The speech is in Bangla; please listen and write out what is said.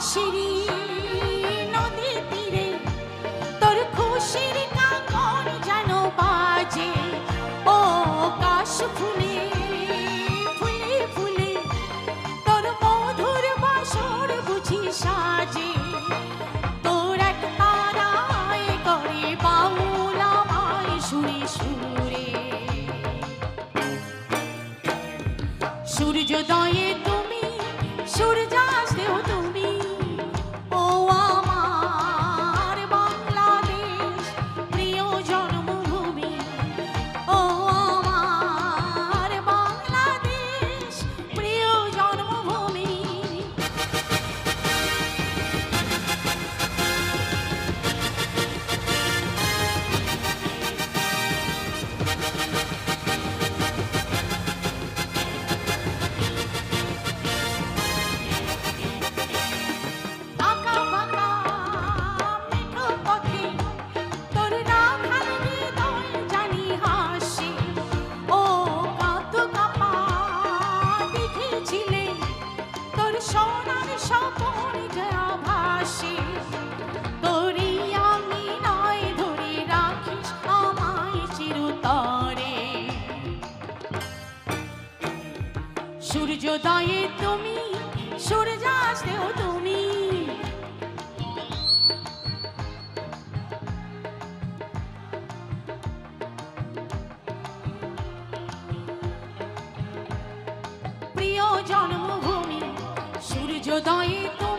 জল সিঁড়ি নদী তীরে, তোর খুশির কাকর যেন বাজে। ও ফুলে ফুলে ফুলে, তোর মধুর বাসর বুঝি সাজে। তোর এক তারায় করে বাউল আমায় সুরে সুরে। সূর্যোদয়ে তুমি, সূর্যাস্তেও তুমি সোনার জয়া ভাসি। তোরই আমি নয় ধরে রাখিস আমায় চিরতরে। সূর্যোদয়ে তুমি সূর্যাস্তেও তুমি। সূর্যোদয়ে তুমি